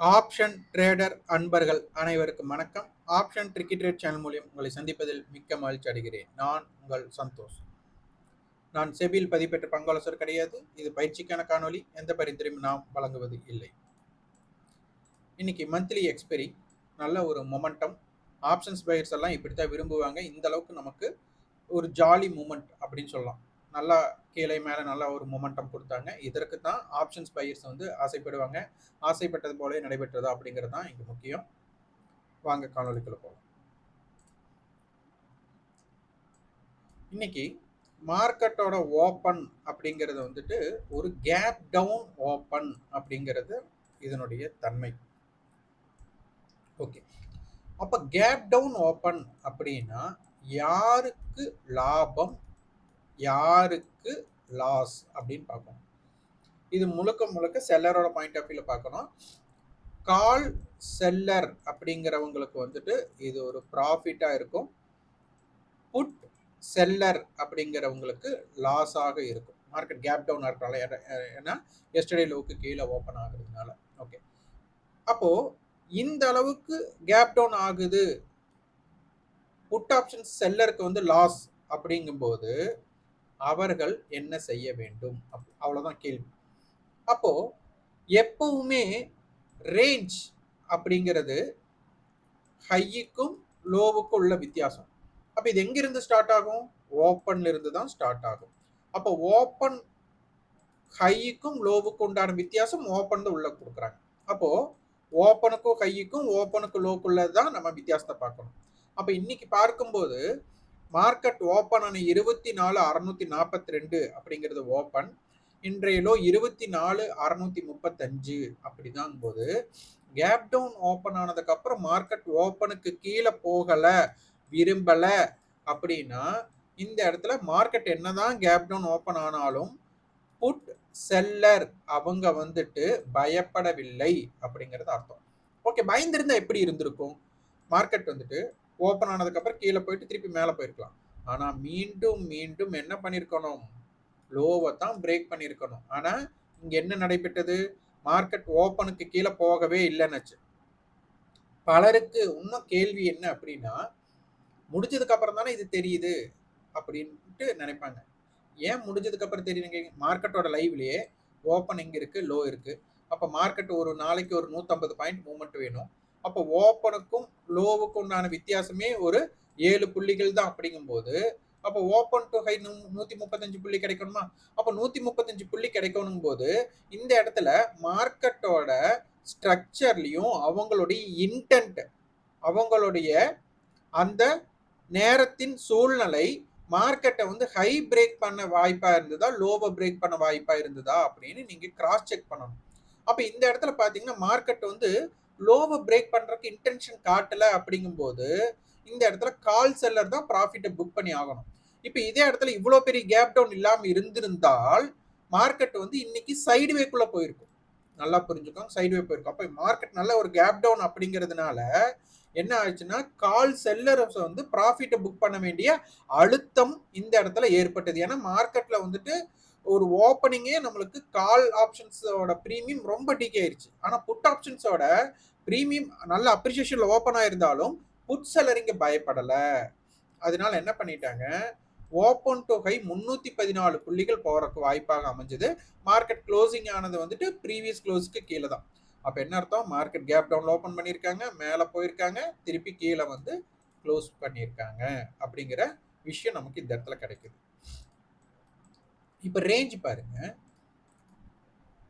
Option trader அன்பர்கள் அனைவருக்கும் வணக்கம். ஆப்ஷன் ட்ரிக்கி ட்ரேட் சேனல் மூலியம் உங்களை சந்திப்பதில் மிக்க மகிழ்ச்சி அடைகிறேன். நான் உங்கள் சந்தோஷ். நான் செபியில் பதிப்பெற்ற பங்காளசர் கிடையாது. இது பயிற்சிக்கான காணொளி. எந்த பரிந்துரையும் நாம் வழங்குவது இல்லை. இன்னைக்கு மந்த்லி எக்ஸ்பெரி நல்ல ஒரு மொமெண்டம் ஆப்ஷன்ஸ் பையர்ஸ் எல்லாம் இப்படி தான் விரும்புவாங்க. இந்த அளவுக்கு நமக்கு ஒரு ஜாலி மூமெண்ட் அப்படின்னு சொல்லலாம். நல்லா கீழே மேலே நல்லா ஒரு மொமெண்டம் கொடுத்தாங்க. இதற்கு தான் ஆப்ஷன்ஸ் பையர்ஸ் வந்து ஆசைப்படுவாங்க. ஆசைப்பட்டது போலவே நடைபெற்றதா அப்படிங்கிறது தான் இங்கே முக்கியம். வாங்க காணொலிக்குள்ள போகலாம் இன்னைக்கு மார்க்கெட்டோட ஓப்பன் அப்படிங்கிறது வந்துட்டு ஒரு கேப் டவுன் ஓப்பன் அப்படிங்கிறது இதனுடைய தன்மை. ஓகே அப்போ கேப் டவுன் ஓப்பன் அப்படின்னா யாருக்கு லாபம் யாருக்கு லாஸ் அப்படின்னு பார்க்கணும் இது முழுக்க முழுக்க செல்லரோட பாயிண்ட் ஆஃப் வியூவில் பார்க்கணும். கால் செல்லர் அப்படிங்கிறவங்களுக்கு வந்துட்டு இது ஒரு ப்ராஃபிட்டாக இருக்கும். புட் செல்லர் அப்படிங்கிறவங்களுக்கு லாஸாக இருக்கும். மார்க்கெட் கேப் டவுன் இருக்கிறனால ஏன்னா எஸ்டர்டே லோவுக்கு கீழே ஓப்பன் ஆகுறதுனால. ஓகே அப்போது இந்த அளவுக்கு கேப் டவுன் ஆகுது. புட் ஆப்ஷன் செல்லருக்கு வந்து லாஸ் அப்படிங்கும்போது அவர்கள் என்ன செய்ய வேண்டும்? அவ்வளோதான் கேள்வி. அப்போ எப்பவுமே ரேஞ்ச் அப்படிங்கிறது ஹையுக்கும் லோவுக்கும் உள்ள வித்தியாசம். அப்போ இது எங்கிருந்து ஸ்டார்ட் ஆகும்? ஓப்பன்ல இருந்து தான் ஸ்டார்ட் ஆகும். அப்போ ஓப்பன் ஹைக்கும் லோவுக்கும் உண்டான வித்தியாசம் ஓப்பன் தான் உள்ள கொடுக்குறாங்க. அப்போ ஓப்பனுக்கும் ஹையிக்கும் ஓப்பனுக்கும் லோக்குள்ள தான் நம்ம வித்தியாசத்தை பார்க்கணும். அப்போ இன்னைக்கு பார்க்கும்போது மார்க்கெட் ஓப்பன் ஆன இருபத்தி நாலு அறுநூத்தி நாற்பத்தி ரெண்டு அப்படிங்கிறது ஓப்பன் இன்றைய லோ இருபத்தி நாலு அறுநூத்தி முப்பத்தஞ்சு அப்படிதான் போது கேப் டவுன் ஓப்பன் ஆனதுக்கு அப்புறம் மார்க்கெட் ஓப்பனுக்கு கீழே போகல விரும்பல அப்படின்னா இந்த இடத்துல மார்க்கெட் என்னதான் கேப் டவுன் ஓப்பன் ஆனாலும் புட் செல்லர் அவங்க வந்துட்டு பயப்படவில்லை அப்படிங்கிறது அர்த்தம். ஓகே பயந்திருந்தா எப்படி இருந்திருக்கும்? மார்க்கெட் வந்துட்டு ஓப்பன் ஆனதுக்கப்புறம் கீழே போயிட்டு திருப்பி மேலே போயிருக்கலாம். ஆனால் மீண்டும் மீண்டும் என்ன பண்ணியிருக்கணும் லோவை தான் பிரேக் பண்ணியிருக்கணும் ஆனால் இங்கே என்ன நடைபெற்றது? மார்க்கெட் ஓப்பனுக்கு கீழே போகவே இல்லைன்னுச்சு பலருக்கு இன்னும் கேள்வி என்ன அப்படின்னா முடிஞ்சதுக்கு அப்புறம் தானே இது தெரியுது அப்படின்ட்டு நினைப்பாங்க. ஏன் முடிஞ்சதுக்கு அப்புறம் தெரியுங்க மார்க்கெட்டோட லைவ்லயே ஓப்பன் எங்க இருக்கு லோ இருக்கு. அப்போ மார்க்கெட் ஒரு நாளைக்கு ஒரு நூற்றம்பது பாயிண்ட் மூவ்மெண்ட் வேணும். அப்போ ஓப்பனுக்கும் லோவுக்கும் உண்டான வித்தியாசமே ஒரு ஏழு புள்ளிகள் தான் அப்படிங்கும்போது அப்போ ஓப்பன் டு ஹை நூத்தி முப்பத்தஞ்சு புள்ளி கிடைக்கணுமா? அப்போ நூத்தி முப்பத்தஞ்சு புள்ளி கிடைக்கணும் போது இந்த இடத்துல மார்க்கெட்டோட ஸ்ட்ரக்சர்லையும் அவங்களுடைய இன்டென்ட் அவங்களுடைய அந்த நேரத்தின் சூழ்நிலை மார்க்கெட்டை வந்து ஹை பிரேக் பண்ண வாய்ப்பா இருந்ததா? லோவை பிரேக் பண்ண வாய்ப்பா இருந்ததா? அப்படின்னு நீங்க கிராஸ் செக் பண்ணணும். அப்ப இந்த இடத்துல பாத்தீங்கன்னா மார்க்கெட் வந்து லோவை பிரேக் பண்ணுறதுக்கு இன்டென்ஷன் காட்டலை அப்படிங்கும்போது இந்த இடத்துல கால் செல்லர் தான் ப்ராஃபிட்டை புக் பண்ணி ஆகணும். இப்போ இதே இடத்துல இவ்வளோ பெரிய கேப் டவுன் இல்லாமல் இருந்திருந்தால் மார்க்கெட் வந்து இன்னைக்கு சைடுவேக்குள்ளே போயிருக்கும். நல்லா புரிஞ்சுக்கோங்க சைடுவே போயிருக்கும். அப்போ மார்க்கெட் நல்ல ஒரு கேப் டவுன் அப்படிங்கிறதுனால என்ன ஆச்சுன்னா கால் செல்லர்ஸ் வந்து ப்ராஃபிட்டை புக் பண்ண வேண்டிய அழுத்தம் இந்த இடத்துல ஏற்பட்டது. ஏன்னா மார்க்கெட்டில் வந்துட்டு ஒரு ஓப்பனிங்கே நம்மளுக்கு கால் ஆப்ஷன்ஸோட ப்ரீமியம் ரொம்ப டீக் ஆயிருச்சு. ஆனால் புட் ஆப்ஷன்ஸோட ப்ரீமியம் நல்ல அப்ரிசியேஷனில் ஓப்பன் ஆயிருந்தாலும் புட் செல்லர் இங்கே பயப்படலை. அதனால என்ன பண்ணிட்டாங்க? ஓப்பன் டு ஹை பதினாலு புள்ளிகள் போகிறக்கு வாய்ப்பாக அமைஞ்சது. மார்க்கெட் க்ளோசிங் ஆனது வந்துட்டு ப்ரீவியஸ் க்ளோஸ்க்கு கீழே தான். அப்போ என்ன அர்த்தம்? மார்க்கெட் கேப் டவுன் ஓப்பன் பண்ணியிருக்காங்க மேலே போயிருக்காங்க திருப்பி கீழே வந்து க்ளோஸ் பண்ணியிருக்காங்க அப்படிங்கிற விஷயம் நமக்கு இந்த இடத்துல கிடைக்குது. இப்போ ரேஞ்ச் பாருங்க.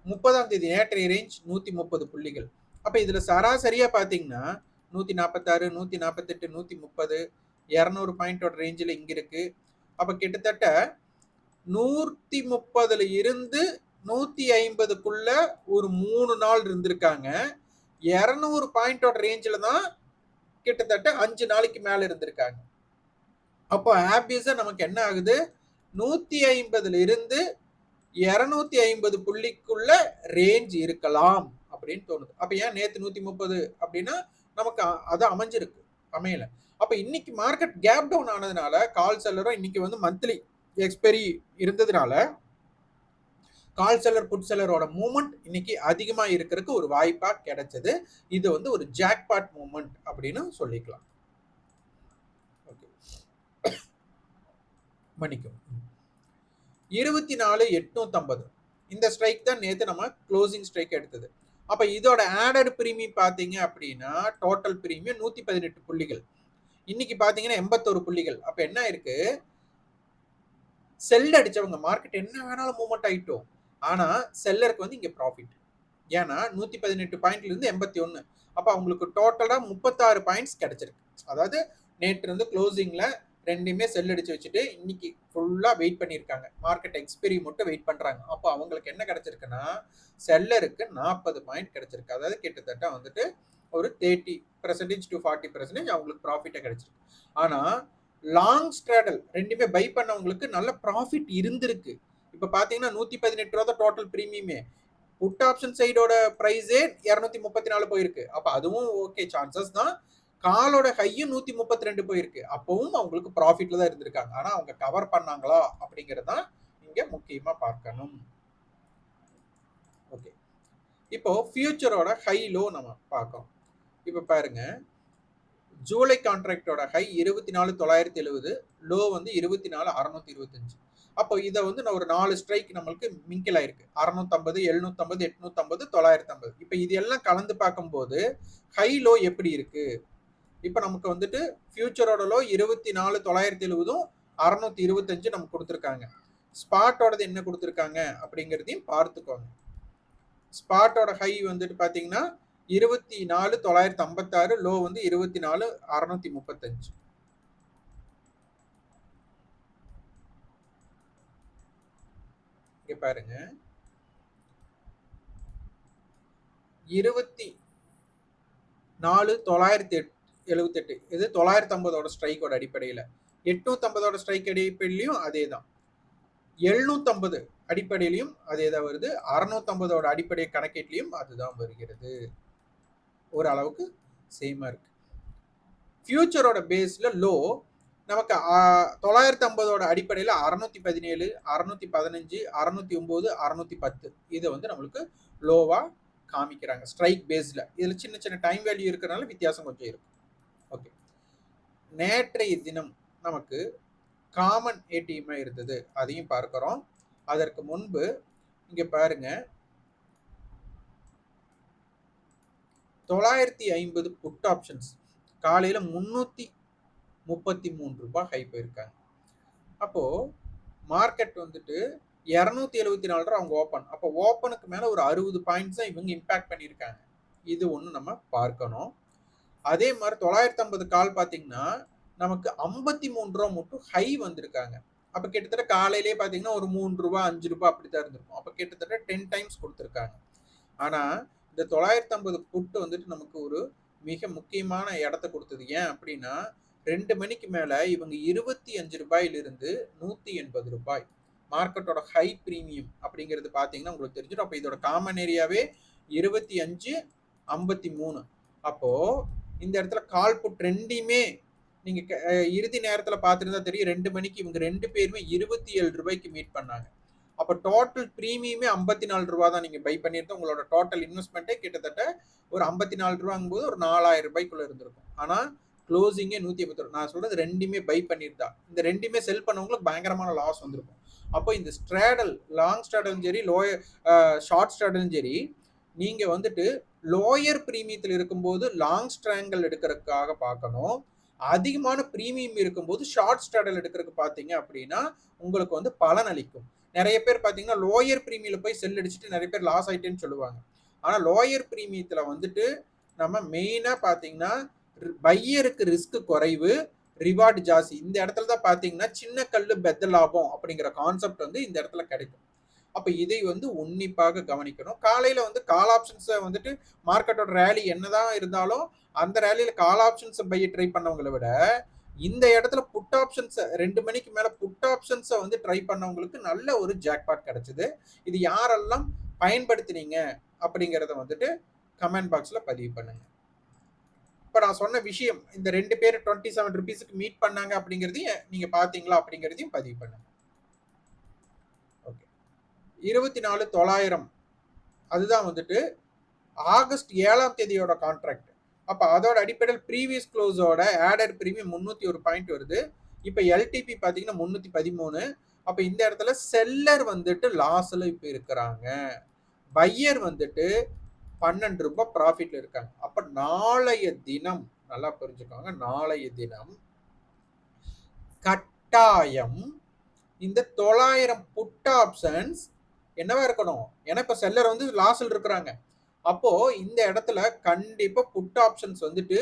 முப்பதாம் தேதி நேற்றைய ரேஞ்ச் நூற்றி முப்பது புள்ளிகள். அப்போ இதில் சராசரியாக பார்த்தீங்கன்னா நூற்றி நாற்பத்தாறு நூற்றி நாற்பத்தெட்டு நூற்றி முப்பது இரநூறு பாயிண்டோட ரேஞ்சில் இங்கே இருக்குது அப்போ கிட்டத்தட்ட நூற்றி முப்பதுல இருந்து நூற்றி ஐம்பதுக்குள்ள ஒரு மூணு நாள் இருந்திருக்காங்க. இரநூறு பாயிண்டோட ரேஞ்சில் தான் கிட்டத்தட்ட அஞ்சு நாளைக்கு மேலே இருந்திருக்காங்க. அப்போ ஆபியஸாக நமக்கு என்ன ஆகுது? நூற்றி ஐம்பதுல இருந்து இரநூத்தி ஐம்பது புள்ளிக்குள்ள ரேஞ்ச் இருக்கலாம் அப்படின்னு தோணுது. அப்போ ஏன் நேற்று நூற்றி முப்பது அப்படின்னா நமக்கு அது அமைஞ்சிருக்கு அமையல. அப்போ இன்னைக்கு மார்க்கெட் கேப் டவுன் ஆனதுனால கால் செல்லரும் இன்னைக்கு வந்து மந்த்லி எக்ஸ்பெரி இருந்ததுனால கால் செல்லர் புட் செல்லரோட மூமெண்ட் இன்னைக்கு அதிகமாக இருக்கிறதுக்கு ஒரு வாய்ப்பாக கிடைச்சது. இது வந்து ஒரு ஜாக்பாட் மூமெண்ட் அப்படின்னு சொல்லிக்கலாம். ஓகே மன்னிக்கும் இருபத்தி நாலு எட்நூத்தம்பது. இந்த ஸ்ட்ரைக் தான் நேற்று நம்ம க்ளோசிங் ஸ்ட்ரைக் எடுத்தது. அப்போ இதோட ஆடட் ப்ரீமியம் பார்த்தீங்க அப்படின்னா டோட்டல் ப்ரீமியம் நூற்றி பதினெட்டு புள்ளிகள். இன்னைக்கு பார்த்தீங்கன்னா எண்பத்தோரு புள்ளிகள். அப்போ என்ன இருக்கு? செல் அடித்தவங்க மார்க்கெட் என்ன வேணாலும் மூவ்மெண்ட் ஆகிட்டோம் ஆனால் செல்லருக்கு வந்து இங்கே ப்ராஃபிட் ஏன்னா நூற்றி பதினெட்டு பாயிண்ட்லேருந்து எண்பத்தி ஒன்று அப்போ அவங்களுக்கு டோட்டலாக முப்பத்தாறு பாயிண்ட்ஸ் கிடச்சிருக்கு. அதாவது நேற்று இருந்து க்ளோசிங்கில் ரெண்டுமே செல் அடிச்சு வச்சுட்டு இன்னைக்கு ஃபுல்லா வெயிட் பண்ணியிருக்காங்க. மார்க்கெட் எக்ஸ்பெரி மட்டும் வெயிட் பண்றாங்க. அப்போ அவங்களுக்கு என்ன கிடைச்சிருக்குன்னா செல்லருக்கு நாற்பது பாயிண்ட் கிடைச்சிருக்கு. அதாவது கிட்டத்தட்ட வந்துட்டு ஒரு thirty percentage to forty percentage அவங்களுக்கு ப்ராஃபிட்டை கிடைச்சிருக்கு. ஆனா லாங் ஸ்ட்ராடல் ரெண்டுமே பை பண்ணவங்களுக்கு நல்ல ப்ராஃபிட் இருந்திருக்கு. இப்போ பார்த்தீங்கன்னா நூற்றி பதினெட்டு ரூபா தான் டோட்டல் ப்ரீமியமே புட் ஆப்ஷன் சைடோட ப்ரைஸே இரநூத்தி முப்பத்தி நாலு போயிருக்கு. அப்போ அதுவும் ஓகே சான்சஸ் தான் காலோட ஹையும் நூற்றி முப்பத்தி ரெண்டு போயிருக்கு. அப்பவும் அவங்களுக்கு ப்ராஃபிட்ல தான் இருந்திருக்காங்க. ஆனால் அவங்க கவர் பண்ணாங்களா? அப்படிங்கிறது தான் இங்கே முக்கியமாக பார்க்கணும். ஓகே இப்போ ஃபியூச்சரோட ஹை லோ நம்ம பார்க்கோம் இப்போ பாருங்க. ஜூலை கான்ட்ராக்டோட ஹை இருபத்தி நாலு தொள்ளாயிரத்தி எழுபது லோ வந்து இருபத்தி நாலு அறுநூத்தி இருபத்தஞ்சு. அப்போ இதை வந்து நான் ஒரு நாலு ஸ்ட்ரைக் நம்மளுக்கு மிங்கில் ஆயிருக்கு. அறுநூத்தம்பது எழுநூத்தம்பது எட்நூத்தம்பது தொள்ளாயிரத்தி ஐம்பது இப்போ இது எல்லாம் கலந்து பார்க்கும்போது ஹை லோ எப்படி இருக்கு? இப்போ நமக்கு வந்துட்டு ஃபியூச்சரோட லோ இருபத்தி நாலு தொள்ளாயிரத்தி எழுபதும் அறுநூத்தி இருபத்தஞ்சு நமக்கு கொடுத்துருக்காங்க. ஸ்பாட்டோடது என்ன கொடுத்துருக்காங்க அப்படிங்கிறதையும் பார்த்துக்கோங்க. ஸ்பாட்டோட ஹை வந்துட்டு பார்த்தீங்கன்னா இருபத்தி நாலு தொள்ளாயிரத்தி ஐம்பத்தாறு லோ வந்து இருபத்தி நாலு அறுநூத்தி முப்பத்தஞ்சு இங்கே பாருங்க. இருபத்தி நாலு தொள்ளாயிரத்தி எட் எழுபத்தெட்டு இது தொள்ளாயிரத்தி ஐம்பதோட ஸ்ட்ரைக்கோட அடிப்படையில். எட்நூத்தம்பதோட ஸ்ட்ரைக் அடிப்படையிலையும் அதே தான் எழுநூத்தம்பது அடிப்படையிலையும் அதே தான் வருது. அறுநூத்தம்பதோட அடிப்படை கணக்கீட்லையும் அதுதான் வருகிறது. ஓரளவுக்கு சேமாக இருக்கு. ஃபியூச்சரோட பேஸில் லோ நமக்கு தொள்ளாயிரத்தி ஐம்பதோட அடிப்படையில் அறநூற்றி பதினேழு அறநூற்றி பதினஞ்சு அறநூற்றி ஒம்பது அறநூற்றி பத்து இதை வந்து நம்மளுக்கு லோவாக காமிக்கிறாங்க. ஸ்ட்ரைக் பேஸில் இதில் சின்ன சின்ன டைம் வேல்யூ இருக்கிறனால வித்தியாசம் கொஞ்சம் இருக்கும். நேற்றைய தினம் நமக்கு காமன் ஏடிஎம் இருந்தது. அதையும் பார்க்குறோம். அதற்கு முன்பு இங்கே பாருங்க. தொள்ளாயிரத்தி ஐம்பது புட் ஆப்ஷன்ஸ் காலையில் முந்நூற்றி முப்பத்தி மூணு ரூபாய் ஹை போயிருக்காங்க. அப்போது மார்க்கெட் வந்துட்டு இரநூத்தி எழுபத்தி நாலு ரூபா அவங்க ஓப்பன் அப்போ ஓப்பனுக்கு மேலே ஒரு அறுபது பாயிண்ட்ஸ் தான் இவங்க இம்பேக்ட் பண்ணியிருக்காங்க. இது ஒன்று நம்ம பார்க்கணும். அதே மாதிரி தொள்ளாயிரத்தி ஐம்பது கால் பார்த்தீங்கன்னா நமக்கு ஐம்பத்தி மூணு ரூபா மட்டும் ஹை வந்திருக்காங்க. அப்போ கிட்டத்தட்ட காலையிலேயே பார்த்தீங்கன்னா ஒரு மூணு ரூபா அஞ்சு ரூபா அப்படி தான் இருந்திருக்கும். அப்போ கிட்டத்தட்ட டென் டைம்ஸ் கொடுத்துருக்காங்க. ஆனால் இந்த தொள்ளாயிரத்தி ஐம்பது புட்டு வந்துட்டு நமக்கு ஒரு மிக முக்கியமான இடத்த கொடுத்தது. ஏன் அப்படின்னா ரெண்டு மணிக்கு மேலே இவங்க இருபத்தி அஞ்சு ரூபாயிலிருந்து நூற்றி எண்பது ரூபாய். மார்க்கெட்டோட ஹை ப்ரீமியம் அப்படிங்கிறது பார்த்தீங்கன்னா உங்களுக்கு தெரிஞ்சிடும். அப்போ இதோட காமன் ஏரியாவே இருபத்தி அஞ்சு ஐம்பத்தி மூணு. அப்போது இந்த இடத்துல கால் புட் ரெண்டையுமே நீங்கள் இறுதி நேரத்தில் பார்த்துருந்தா தெரியும். ரெண்டு மணிக்கு இவங்க ரெண்டு பேருமே இருபத்தி ஏழு ரூபாய்க்கு மீட் பண்ணாங்க. அப்போ டோட்டல் ப்ரீமியமே ஐம்பத்தி நாலு ரூபா தான் நீங்கள் பை பண்ணியிருந்தோம். உங்களோட டோட்டல் இன்வெஸ்ட்மெண்ட்டே கிட்டத்தட்ட ஒரு ஐம்பத்தி நாலு ரூபாங்கும் போது ஒரு நாலாயிரம் ரூபாய்க்குள்ளே இருந்திருக்கும். ஆனால் க்ளோசிங்கே நூற்றி ரூபா நான் சொல்கிறது ரெண்டுமே பை பண்ணியிருந்தா. இந்த ரெண்டுமே செல் பண்ணவங்களுக்கு பயங்கரமான லாஸ் வந்திருக்கும். அப்போ இந்த ஸ்ட்ராடல் லாங் ஸ்ட்ராடலும் சரி லோயர் ஷார்ட் ஸ்ட்ராடலும் சரி நீங்கள் வந்துட்டு லோயர் ப்ரீமியத்தில் இருக்கும்போது லாங் ஸ்ட்ராங்கல் எடுக்கிறதுக்காக பார்க்கணும். அதிகமான ப்ரீமியம் இருக்கும்போது ஷார்ட் ஸ்ட்ராடல் எடுக்கிறதுக்கு பார்த்தீங்க அப்படின்னா உங்களுக்கு வந்து பலன் அளிக்கும். நிறைய பேர் பார்த்தீங்கன்னா லோயர் ப்ரீமியில் போய் செல் அடிச்சுட்டு நிறைய பேர் லாஸ் ஆயிட்டேன்னு சொல்லுவாங்க. ஆனால் லோயர் ப்ரீமியத்தில் வந்துட்டு நம்ம மெயினாக பார்த்தீங்கன்னா பையருக்கு ரிஸ்க் குறைவு ரிவார்டு ஜாஸ்தி. இந்த இடத்துல தான் பார்த்தீங்கன்னா சின்ன கல் பெத்த லாபம் அப்படிங்கிற கான்செப்ட் வந்து இந்த இடத்துல கிடைக்கும். அப்போ இதை வந்து உன்னிப்பாக கவனிக்கணும். காலையில் வந்து கால் ஆப்ஷன்ஸை வந்துட்டு மார்க்கெட்டோட ரேலி என்னதான் இருந்தாலும் அந்த ரேலியில் கால் ஆப்ஷன்ஸை பைய ட்ரை பண்ணவங்களை விட இந்த இடத்துல புட் ஆப்ஷன்ஸை ரெண்டு மணிக்கு மேலே புட் ஆப்ஷன்ஸை வந்து ட்ரை பண்ணவங்களுக்கு நல்ல ஒரு ஜாக்பாட் கிடைச்சிது. இது யாரெல்லாம் பயன்படுத்தினீங்க அப்படிங்கிறத வந்துட்டு கமெண்ட் பாக்ஸில் பதிவு பண்ணுங்கள் இப்போ நான் சொன்ன விஷயம் இந்த ரெண்டு பேர் டுவெண்ட்டி செவன் ருபீஸுக்கு மீட் பண்ணாங்க அப்படிங்கிறதையும் நீங்கள் பார்த்தீங்களா அப்படிங்கிறதையும் பதிவு பண்ணுங்க. இருபத்தி நாலு தொள்ளாயிரம். அதுதான் வந்துட்டு ஆகஸ்ட் ஏழாம் தேதியோட கான்ட்ராக்ட் அப்போ அதோட அடிப்படையில் ப்ரீவியஸ் க்ளோஸோட ஆடட் ப்ரீமியம் முந்நூற்றி ஒரு பாயிண்ட் வருது. இப்போ எல்டிபி பார்த்தீங்கன்னா முந்நூற்றி பதிமூணு. அப்போ இந்த இடத்துல செல்லர் வந்துட்டு லாஸில் இப்போ இருக்கிறாங்க. பையர் வந்துட்டு பன்னெண்டு ரூபாய் ப்ராஃபிட்டில் இருக்காங்க. அப்போ நாளைய தினம் நல்லா புரிஞ்சுக்கோங்க நாளைய தினம் கட்டாயம் இந்த தொள்ளாயிரம் புட் ஆப்ஷன்ஸ் என்னவா இருக்கணும்? ஏன்னா இப்போ செல்லர் வந்து லாஸில் இருக்கிறாங்க. அப்போ இந்த இடத்துல கண்டிப்பா புட் ஆப்ஷன்ஸ் வந்துட்டு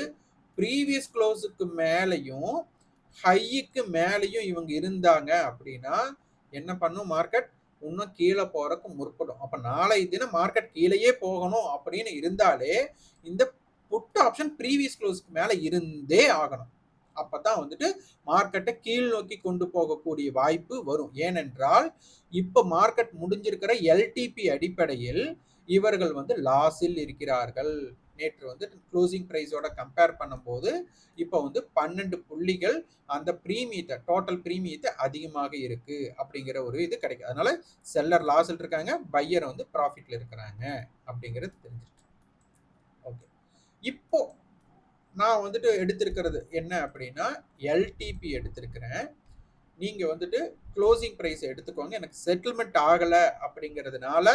ப்ரீவியஸ் க்ளோஸுக்கு மேலேயும் ஹைக்கு மேலேயும் இவங்க இருந்தாங்க அப்படின்னா என்ன பண்ணும்? மார்க்கெட் இன்னும் கீழே போறதுக்கு முற்படும். அப்ப நாளை தினம் மார்க்கெட் கீழேயே போகணும் அப்படின்னு இருந்தாலே இந்த புட் ஆப்ஷன் ப்ரீவியஸ் க்ளோஸ்க்கு மேல இருந்தே ஆகணும். அப்பதான் வந்துட்டு மார்க்கெட்டை கீழ் நோக்கி கொண்டு போகக்கூடிய வாய்ப்பு வரும். ஏனென்றால் இப்ப மார்க்கெட் முடிஞ்சிருக்கிற எல்டிபி அடிப்படையில் இவர்கள் வந்து லாஸில் இருக்கிறார்கள். நேற்று வந்து க்ளோசிங் ப்ரைஸோட கம்பேர் பண்ணும்போது இப்போ வந்து பன்னெண்டு புள்ளிகள் அந்த ப்ரீமியத்தை டோட்டல் ப்ரீமியத்தை அதிகமாக இருக்கு அப்படிங்கிற ஒரு இது கிடைக்கும் அதனால செல்லர் லாஸில் இருக்காங்க பையர் வந்து ப்ராஃபிட்ல இருக்கிறாங்க அப்படிங்கிறது தெரிஞ்சிருக்கு ஓகே இப்போ நான் வந்துட்டு எடுத்திருக்கிறது என்ன அப்படின்னா எல்டிபி எடுத்திருக்கிறேன். நீங்கள் வந்துட்டு க்ளோசிங் ப்ரைஸ் எடுத்துக்கோங்க. எனக்கு செட்டில்மெண்ட் ஆகலை அப்படிங்கிறதுனால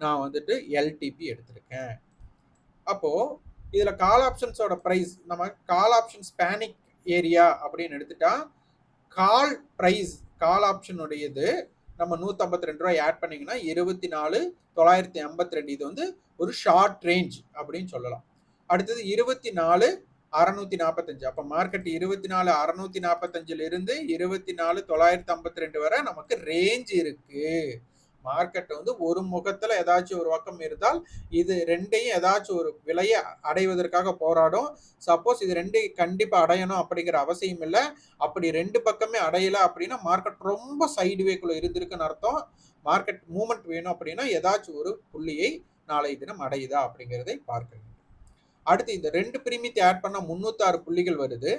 நான் வந்துட்டு எல்டிபி எடுத்திருக்கேன். அப்போது இதில் கால் ஆப்ஷன்ஸோட ப்ரைஸ் நம்ம கால் ஆப்ஷன் ஸ்பேனிக் ஏரியா அப்படின்னு எடுத்துட்டா கால் ப்ரைஸ் கால் ஆப்ஷனுடையது நம்ம நூற்றம்பத்தி ரெண்டு ரூபாய் ஆட் பண்ணிங்கன்னா இருபத்தி நாலு தொள்ளாயிரத்தி ஐம்பத்தி ரெண்டு இது வந்து ஒரு ஷார்ட் ரேஞ்ச் அப்படின்னு சொல்லலாம். அடுத்தது இருபத்தி நாலு அறுநூத்தி நாற்பத்தஞ்சு அப்போ மார்க்கெட் இருபத்தி நாலு அறுநூத்தி நாற்பத்தஞ்சுல இருந்து இருபத்தி நாலு தொள்ளாயிரத்தி ஐம்பத்தி ரெண்டு வரை நமக்கு ரேஞ்ச் இருக்கு. மார்க்கெட் வந்து ஒரு முகத்துல ஏதாச்சும் ஒரு பக்கம் இருந்தால் இது ரெண்டையும் ஏதாச்சும் ஒரு விலையை அடைவதற்காக போராடும். சப்போஸ் இது ரெண்டையும் கண்டிப்பா அடையணும் அப்படிங்கிற அவசியம் இல்லை. அப்படி ரெண்டு பக்கமே அடையல அப்படின்னா மார்க்கெட் ரொம்ப சைடுவேக்குள்ள இருந்திருக்குன்னு அர்த்தம். மார்க்கெட் மூமெண்ட் வேணும் அப்படின்னா ஏதாச்சும் ஒரு புள்ளியை நாளை தினம் அடையுதா அப்படிங்கிறதை பார்க்கணும். அடுத்து இந்த ரெண்டு பிரீமியத்தை ஆட் பண்ணால் முந்நூற்றாறு புள்ளிகள் வருது.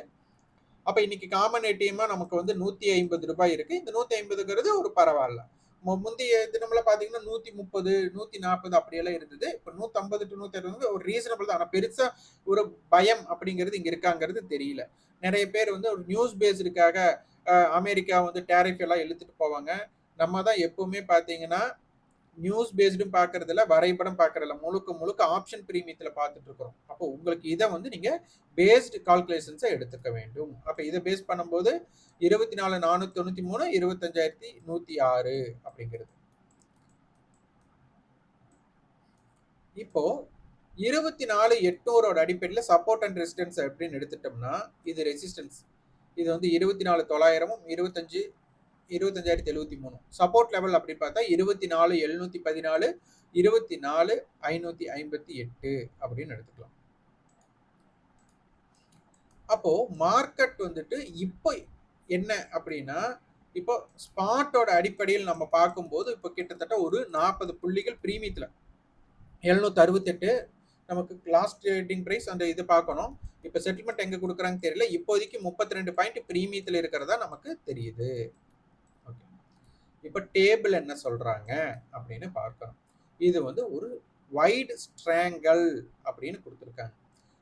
அப்போ இன்னைக்கு காமன் ஏடிஎம்மாக நமக்கு வந்து நூற்றி ஐம்பது ரூபாய் இருக்குது இந்த நூற்றி ஐம்பதுங்கிறது ஒரு பரவாயில்ல. முந்தைய தினம்ல பார்த்தீங்கன்னா நூற்றி முப்பது நூற்றி நாற்பது அப்படியெல்லாம் இருந்தது. இப்போ நூற்றம்பது டு நூற்றி அறுபது ஒரு ரீசனபிள் தான். ஆனால் பெருசாக ஒரு பயம் அப்படிங்கிறது இங்கே இருக்காங்கிறது தெரியல. நிறைய பேர் வந்து ஒரு நியூஸ் பேஸ்டுக்காக அமெரிக்கா வந்து டேரிஃப் எல்லாம் இழுத்துட்டு போவாங்க. நம்ம தான் எப்பவுமே பார்த்தீங்கன்னா நியூஸ் பேஸ்டும் பார்க்கறதில்ல வரைபடம் பார்க்கறதில்ல முழுக்க முழுக்க ஆப்ஷன் பிரீமியத்தில் பார்த்துட்டு இருக்கிறோம். அப்போ உங்களுக்கு இதை வந்து நீங்கள் பேஸ்டு கால்குலேஷன்ஸை எடுத்துக்க வேண்டும். அப்போ இதை பேஸ் பண்ணும்போது இருபத்தி நாலு நானூற்றி தொண்ணூற்றி மூணு இருபத்தஞ்சாயிரத்தி நூற்றி ஆறு அப்படிங்கிறது. இப்போ இருபத்தி நாலு எட்நூறோட அடிப்படையில் சப்போர்ட் அண்ட் ரெசிஸ்டன்ஸ் அப்படின்னு எடுத்துட்டோம்னா இது ரெசிஸ்டன்ஸ் இது வந்து இருபத்தி நாலு தொள்ளாயிரமும் இருபத்தஞ்சு இருபத்தஞ்சாயிரத்தி எழுபத்தி மூணு. சப்போர்ட் லெவல் அப்படி பார்த்தா இருபத்தி நாலு எழுநூத்தி பதினாலு இருபத்தி நாலு ஐநூத்தி ஐம்பத்தி எட்டு அப்படின்னு எடுத்துக்கலாம். அப்போ மார்க்கெட் வந்துட்டு இப்போ என்ன அப்படின்னா இப்போ ஸ்பாட்டோட அடிப்படையில் நம்ம பார்க்கும்போது இப்போ கிட்டத்தட்ட ஒரு நாற்பது புள்ளிகள் பிரீமியத்தில் எழுநூத்தி அறுபத்தெட்டு நமக்கு லாஸ்ட் ட்ரேடிங் ப்ரைஸ் அந்த இது பார்க்கணும். இப்போ செட்டில்மெண்ட் எங்கே கொடுக்குறாங்க தெரியல. இப்போதைக்கு முப்பத்தி ரெண்டு பாயிண்ட் பிரீமியத்தில் இருக்கிறதா நமக்கு தெரியுது. இப்போ டேபிள் என்ன சொல்றாங்க அப்படின்னு பார்க்கணும். இது வந்து ஒரு வைட் ஸ்ட்ராங்கல் அப்படின்னு கொடுத்துருக்காங்க.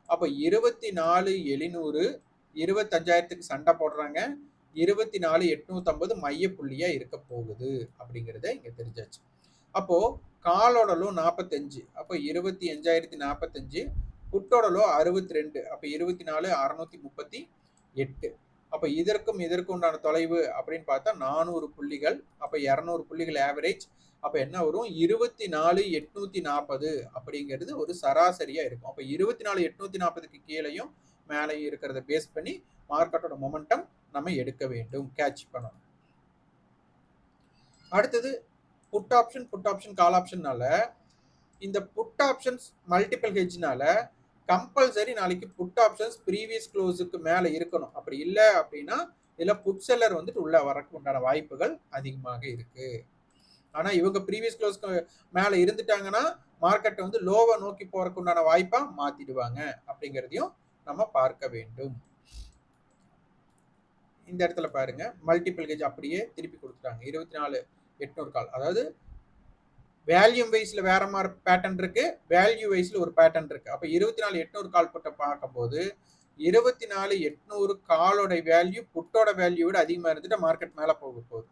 அப்போ இருபத்தி நாலு எழுநூறு இருபத்தஞ்சாயிரத்துக்கு சண்டை போடுறாங்க. இருபத்தி நாலு எட்நூத்தம்பது மைய புள்ளியா இருக்க போகுது அப்படிங்கிறத இங்க தெரிஞ்சாச்சு. அப்போ காலோடலோ நாற்பத்தஞ்சு அப்போ இருபத்தி அஞ்சாயிரத்தி நாற்பத்தஞ்சு புட்டோடலோ அறுபத்தி ரெண்டு அப்போ இருபத்தி நாலு அறுநூத்தி முப்பத்தி எட்டு. அப்போ இதற்கும் இதற்கு உண்டான தொலைவு அப்படின்னு பார்த்தா நானூறு புள்ளிகள் அப்போ இரநூறு புள்ளிகள் ஆவரேஜ் அப்போ என்ன வரும்? இருபத்தி நாலு எட்நூத்தி நாற்பது அப்படிங்கிறது ஒரு சராசரியா இருக்கும். அப்போ இருபத்தி நாலு எட்நூத்தி நாற்பதுக்கு கீழேயும் மேலேயும் இருக்கிறத பேஸ் பண்ணி மார்க்கெட்டோட மொமெண்டம் நம்ம எடுக்க வேண்டும். கேட்ச் பண்ணணும். அடுத்தது put option put option call ஆப்ஷன்னால இந்த புட் ஆப்ஷன்ஸ் மல்டிபிள் ஹெஜ்னால கம்பல்சரி நாளைக்கு புட் ஆப்ஷன்ஸ் ப்ரீவியஸ் க்ளோஸுக்கு மேலே இருக்கணும். அப்படி இல்லை அப்படின்னா இதில் புட் செல்லர் வந்துட்டு உள்ளே வரக்கு உண்டான வாய்ப்புகள் அதிகமாக இருக்குது ஆனால் இவங்க ப்ரீவியஸ் க்ளோஸ்க்கு மேலே இருந்துட்டாங்கன்னா மார்க்கெட்டை வந்து லோவை நோக்கி போகிறக்கு உண்டான வாய்ப்பாக மாற்றிடுவாங்க அப்படிங்கிறதையும் நம்ம பார்க்க வேண்டும். இந்த இடத்துல பாருங்க மல்டிபிள் கேஜ் அப்படியே திருப்பி கொடுத்துட்டாங்க. இருபத்தி நாலு எட்நூறு கால். அதாவது வேல்யூம் வைஸ்ல வேற மாதிரி பேட்டர்ன் இருக்கு வேல்யூ வைஸ்ல ஒரு பேட்டர்ன் இருக்கு. அப்ப இருபத்தி நாலு எட்நூறு கால் புட்டை பார்க்கும்போது இருபத்தி நாலு எட்நூறு காலோட வேல்யூ புட்டோட வேல்யூ விட அதிகமா இருந்துட்டு மார்க்கெட் மேல போக போகுது.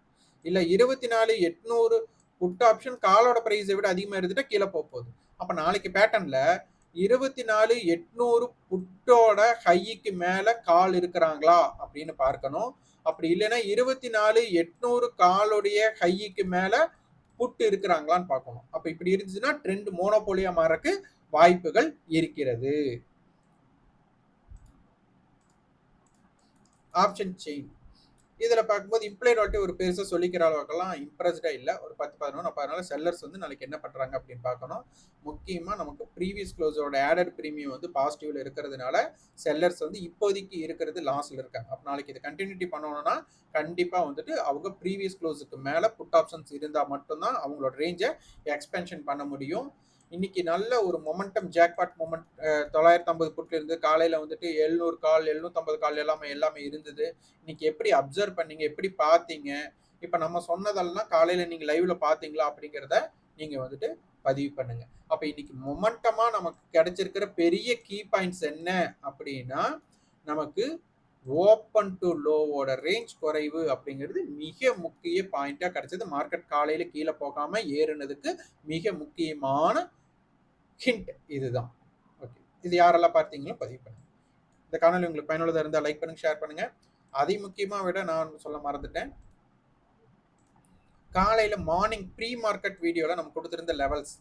இல்ல இருபத்தி நாலு எட்நூறு புட் ஆப்ஷன் காலோட பிரைஸை விட அதிகமா இருந்துட்டு கீழே போக போகுது. அப்ப நாளைக்கு பேட்டர்ன்ல இருபத்தி நாலு எட்நூறு புட்டோட ஹைக்கு மேல கால் இருக்கிறாங்களா அப்படின்னு பார்க்கணும். அப்படி இல்லைன்னா இருபத்தி நாலு எட்நூறு காலுடைய ஹைக்கு மேலே புட்டு இருக்கிறாங்களான்னு பார்க்கணும். அப்போ இப்படி இருந்துச்சுன்னா ட்ரெண்ட் மோனோபோலியா மாறக்கு வாய்ப்புகள் இருக்கிறது. ஆப்ஷன் செயின் இதில் பார்க்கும்போது இம்ப்ளைட் வாட்டி ஒரு பெருசாக சொல்லிக்கிற அளவுக்கெல்லாம் இம்ப்ரெஸ்டாக இல்லை. ஒரு பத்து பதினொன்று பதினாலு செல்லர்ஸ் வந்து நாளைக்கு என்ன பண்ணுறாங்க அப்படின்னு பார்க்கணும். முக்கியமாக நமக்கு ப்ரீவியஸ் க்ளோஸோட ஆடட் ப்ரீமியம் வந்து பாசிட்டிவில் இருக்கிறதுனால செல்லர்ஸ் வந்து இப்போதைக்கு இருக்கிறது லாஸில் இருக்காங்க. அப்போ நாளைக்கு இதை கண்டினியூட்டி பண்ணணும்னா கண்டிப்பாக வந்துட்டு அவங்க ப்ரீவியஸ் க்ளோஸுக்கு மேலே புட் ஆப்ஷன்ஸ் இருந்தால் மட்டும்தான் அவங்களோட ரேஞ்சை எக்ஸ்பென்ஷன் பண்ண முடியும். இன்னைக்கு நல்ல ஒரு மொமெண்டம் ஜாக்பாட் மொமெண்ட் தொள்ளாயிரத்தி ஐம்பது புட்ல இருந்து காலையில வந்துட்டு எழுநூறு கால் எழுநூத்தம்பது கால் எல்லாமே எல்லாமே இருந்தது. இன்னைக்கு எப்படி அப்சர்வ் பண்ணீங்க? எப்படி பார்த்தீங்க? இப்ப நம்ம சொன்னதெல்லாம் காலையில நீங்க லைவ்ல பாத்தீங்களா அப்படிங்கிறத நீங்க வந்துட்டு பதிவு பண்ணுங்க. அப்ப இன்னைக்கு மொமெண்டமா நமக்கு கிடைச்சிருக்கிற பெரிய கீ பாயிண்ட்ஸ் என்ன அப்படின்னா நமக்கு ஓப்பன் டு லோவோட ரேஞ்ச் குறைவு அப்படிங்கிறது மிக முக்கிய பாயிண்டா கிடைச்சது. மார்க்கெட் காலையில கீழே போகாம ஏறுனதுக்கு மிக முக்கியமான ஹிண்ட் இதுதான். ஓகே இது யாரெல்லாம் பார்த்தீங்களோ பதிவு பண்ணுங்க. இந்த காணொலி உங்களுக்கு பயனுள்ளதாக இருந்தால் லைக் பண்ணுங்க ஷேர் பண்ணுங்க. அதை முக்கியமாக விட நான் சொல்ல மறந்துட்டேன். காலையில் மார்னிங் ப்ரீ மார்க்கெட் வீடியோவில் நம்ம கொடுத்துருந்த லெவல்ஸ்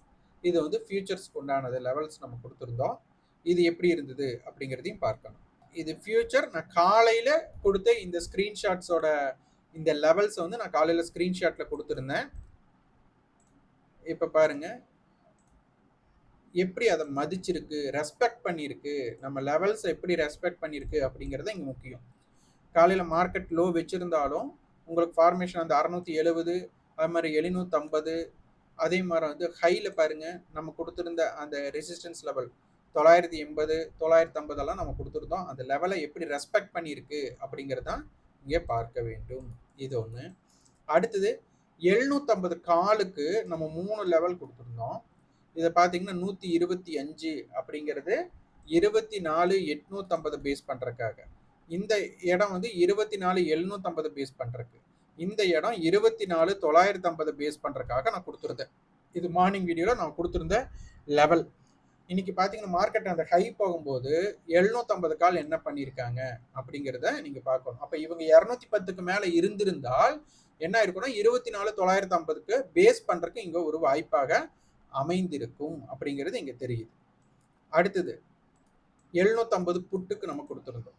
இது வந்து ஃபியூச்சர்ஸ்க்கு உண்டானது லெவல்ஸ் நம்ம கொடுத்துருந்தோம். இது எப்படி இருந்தது அப்படிங்கிறதையும் பார்க்கணும். இது ஃபியூச்சர் நான் காலையில் கொடுத்த இந்த ஸ்க்ரீன்ஷாட்ஸோட இந்த லெவல்ஸ் வந்து நான் காலையில் ஸ்க்ரீன்ஷாட்டில் கொடுத்துருந்தேன். இப்போ பாருங்கள் எப்படி அதை மதிச்சிருக்கு ரெஸ்பெக்ட் பண்ணியிருக்கு நம்ம லெவல்ஸ் எப்படி ரெஸ்பெக்ட் பண்ணியிருக்கு அப்படிங்கிறது இங்கே முக்கியம். காலையில் மார்க்கெட் லோ வச்சுருந்தாலும் உங்களுக்கு ஃபார்மேஷன் அந்த அறநூற்றி எழுபது அது மாதிரி எழுநூற்றம்பது அதே மாதிரி வந்து ஹையில் பாருங்கள் நம்ம கொடுத்துருந்த அந்த ரெசிஸ்டன்ஸ் லெவல் தொள்ளாயிரத்தி எண்பது தொள்ளாயிரத்தி ஐம்பதெல்லாம் நம்ம கொடுத்துருந்தோம். அந்த லெவலை எப்படி ரெஸ்பெக்ட் பண்ணியிருக்கு அப்படிங்கிறதான் இங்கே பார்க்க வேண்டும். இது ஒன்று அடுத்தது எழுநூற்றம்பது காலுக்கு நம்ம மூணு லெவல் கொடுத்துருந்தோம். இதை பார்த்தீங்கன்னா நூற்றி இருபத்தி அஞ்சு அப்படிங்கிறது இருபத்தி நாலு எட்நூற்றம்பது பேஸ் பண்ணுறக்காக இந்த இடம் வந்து இருபத்தி நாலு எழுநூற்றம்பது பேஸ் பண்ணுறக்கு இந்த இடம் இருபத்தி நாலு தொள்ளாயிரத்தி ஐம்பது பேஸ் பண்ணுறக்காக நான் கொடுத்துருந்தேன். இது மார்னிங் வீடியோவில் நான் கொடுத்துருந்த லெவல் இன்னைக்கு பார்த்தீங்கன்னா மார்க்கெட் அந்த ஹை போகும்போது எழுநூற்றம்பது கால் என்ன பண்ணியிருக்காங்க அப்படிங்கிறத நீங்கள் பார்க்கணும். அப்போ இவங்க இரநூத்தி பத்துக்கு மேலே இருந்திருந்தால் என்ன இருக்குன்னா இருபத்தி நாலு தொள்ளாயிரத்தி ஐம்பதுக்கு பேஸ் பண்ணுறதுக்கு இங்கே ஒரு வாய்ப்பாக அமைந்திருக்கும் அப்படிங்கிறது இங்க தெரியுது. அடுத்தது எழுநூத்தம்பது புட்டுக்கு நம்ம கொடுத்துருந்தோம்.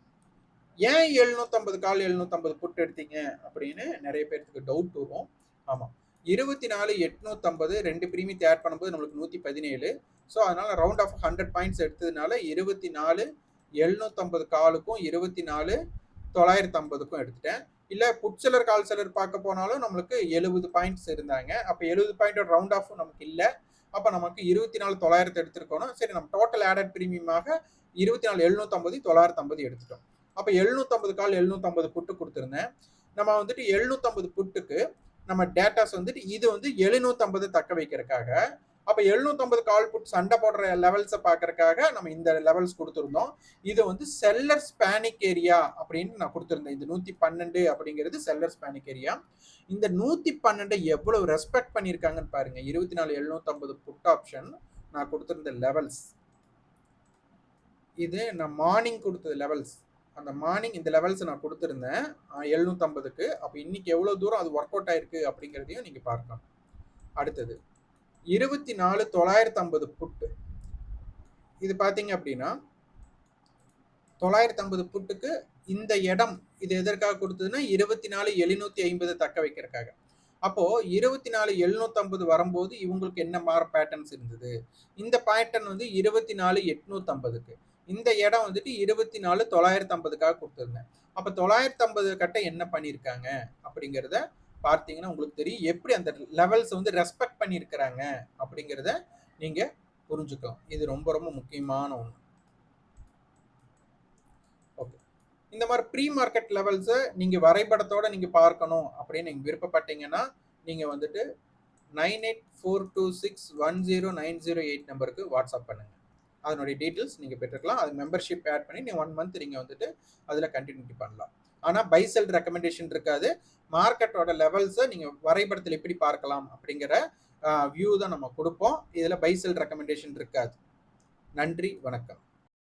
ஏன் எழுநூத்தம்பது கால் எழுநூத்தம்பது புட்டு எடுத்தீங்க அப்படின்னு நிறைய பேர்த்துக்கு டவுட் வரும். ஆமாம் இருபத்தி நாலு எட்நூத்தம்பது ரெண்டு பிரீமியம் ஆட் பண்ணும்போது நம்மளுக்கு நூற்றி பதினேழு ஸோ அதனால ரவுண்ட் ஆஃப் ஹண்ட்ரட் பாயிண்ட்ஸ் எடுத்ததுனால இருபத்தி நாலு எழுநூத்தம்பது காலுக்கும் இருபத்தி நாலு தொள்ளாயிரத்தி ஐம்பதுக்கும் எடுத்துட்டேன். இல்லை புட்செலர் கால் செலர் பார்க்க போனாலும் நம்மளுக்கு எழுபது பாயிண்ட்ஸ் இருந்தாங்க. அப்போ எழுபது பாயிண்டோட ரவுண்ட் ஆஃபும் நமக்கு இல்லை. அப்போ நமக்கு இருபத்தி நாலு தொள்ளாயிரத்து எடுத்துருக்கணும். சரி நம்ம டோட்டல் ஆடட் பிரீமியமாக இருபத்தி நாலு எழுநூத்தம்பது தொள்ளாயிரத்தம்பது எடுத்துட்டோம். அப்போ எழுநூத்தம்பது கால் எழுநூத்தம்பது புட்டு கொடுத்துருந்தேன். நம்ம வந்துட்டு எழுநூத்தம்பது புட்டுக்கு நம்ம டேட்டாஸ் வந்துட்டு இது வந்து எழுநூத்தம்பது தக்க வைக்கிறதுக்காக அப்போ எழுநூத்தம்பது கால் புட் சண்டை போடுற லெவல்ஸை பார்க்கறக்காக நம்ம இந்த லெவல்ஸ் கொடுத்துருந்தோம். இது வந்து செல்லர் ஸ்பேனிக் ஏரியா அப்படின்னு நான் கொடுத்துருந்தேன். இந்த நூற்றி பன்னெண்டு அப்படிங்கிறது செல்லர் ஸ்பேனிக் ஏரியா இந்த நூற்றி பன்னெண்டை எவ்வளவு ரெஸ்பெக்ட் பண்ணியிருக்காங்கன்னு பாருங்க. இருபத்தி நாலு எழுநூத்தம்பது புட் ஆப்ஷன் நான் கொடுத்துருந்த லெவல்ஸ் இது நான் மார்னிங் கொடுத்தது லெவல்ஸ் அந்த மார்னிங் இந்த லெவல்ஸ் நான் கொடுத்துருந்தேன். எழுநூத்தம்பதுக்கு. அப்போ இன்னைக்கு எவ்வளோ தூரம் அது ஒர்க் அவுட் ஆயிருக்கு அப்படிங்கிறதையும் நீங்கள் பார்க்கலாம். அடுத்தது. இருபத்தி நாலு தொள்ளாயிரத்தி ஐம்பது புட்டு. இது பார்த்தீங்க அப்படின்னா தொள்ளாயிரத்தி ஐம்பது புட்டுக்கு இந்த இடம் இது எதற்காக கொடுத்ததுன்னா இருபத்தி நாலு எழுநூத்தி ஐம்பது தக்க வைக்கிறதுக்காக. அப்போ இருபத்தி நாலு எழுநூத்தி ஐம்பது வரும்போது இவங்களுக்கு என்ன மாற பேட்டர்ன்ஸ் இருந்தது? இந்த பேட்டர்ன் வந்து இருபத்தி நாலு எட்நூத்தி ஐம்பதுக்கு இந்த இடம் வந்துட்டு இருபத்தி நாலு தொள்ளாயிரத்தி ஐம்பதுக்காக கொடுத்துருந்தேன். அப்ப தொள்ளாயிரத்தி ஐம்பது கட்ட என்ன பண்ணியிருக்காங்க? அப்படிங்கிறத பார்த்தீங்கன்னா உங்களுக்கு தெரியும் எப்படி அந்த லெவல்ஸ் வந்து ரெஸ்பெக்ட் பண்ணியிருக்கிறாங்க அப்படிங்கிறத நீங்கள் புரிஞ்சுக்கலாம் இது ரொம்ப ரொம்ப முக்கியமான ஒன்று ஓகே இந்த மாதிரி ப்ரீ மார்க்கெட் லெவல்ஸை நீங்கள் வரைபடத்தோட நீங்கள் பார்க்கணும் அப்படின்னு நீங்கள் விருப்பப்பட்டீங்கன்னா நீங்கள் வந்துட்டு 9842610908 நம்பருக்கு வாட்ஸ்அப் பண்ணுங்கள் அதனுடைய டீட்டெயில்ஸ் நீங்கள் பெற்றுக்கலாம். அது மெம்பர்ஷிப் ஆட் பண்ணி நீங்கள் ஒன் மந்த் நீங்கள் வந்துட்டு அதில் கண்டினியூட்டி பண்ணலாம். ஆனால் பை செல் ரெக்கமெண்டேஷன் இருக்காது. மார்க்கெட்டோட லெவல்ஸை நீங்கள் வரைபடத்தில் எப்படி பார்க்கலாம் அப்படிங்கிற வியூ தான் நம்ம கொடுப்போம் இதில் பை செல் ரெக்கமெண்டேஷன் இருக்காது. நன்றி, வணக்கம்.